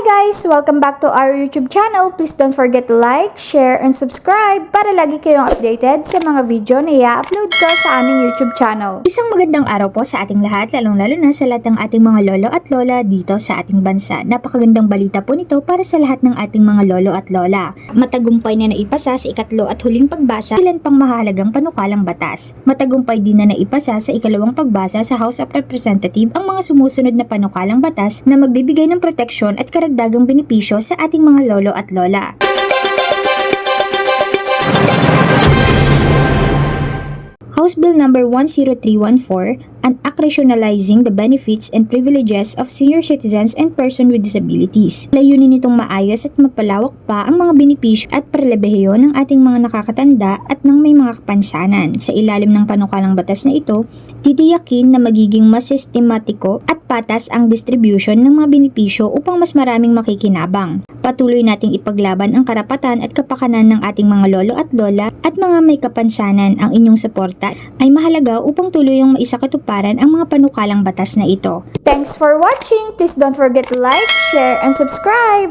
guys! Welcome back to our YouTube channel. Please don't forget to like, share, and subscribe para lagi kayong updated sa mga video na i-upload ko sa aming YouTube channel. Isang magandang araw po sa ating lahat, lalong-lalo na sa lahat ng ating mga lolo at lola dito sa ating bansa. Napakagandang balita po nito para sa lahat ng ating mga lolo at lola. Matagumpay na naipasa sa ikatlo at huling pagbasa ilan pang mahalagang panukalang batas. Matagumpay din na naipasa sa ikalawang pagbasa sa House of Representatives ang mga sumusunod na panukalang batas na magbibigay ng proteksyon at karagdagang benepisyo sa ating mga lolo at lola. House Bill number 10314, an act rationalizing the benefits and privileges of senior citizens and person with disabilities. Layunin nitong maayos at mapalawak pa ang mga benepisyo at pribilehiyo ng ating mga nakakatanda at ng may mga kapansanan. Sa ilalim ng panukalang batas na ito, titiyakin na magiging mas sistematiko at patas ang distribution ng mga benepisyo upang mas maraming makikinabang. Patuloy nating ipaglaban ang karapatan at kapakanan ng ating mga lolo at lola at mga may kapansanan ang inyong suporta ay mahalaga upang tuluyang maisakatuparan ang mga panukalang batas na ito. Thanks for watching! Please don't forget to like, share, and subscribe!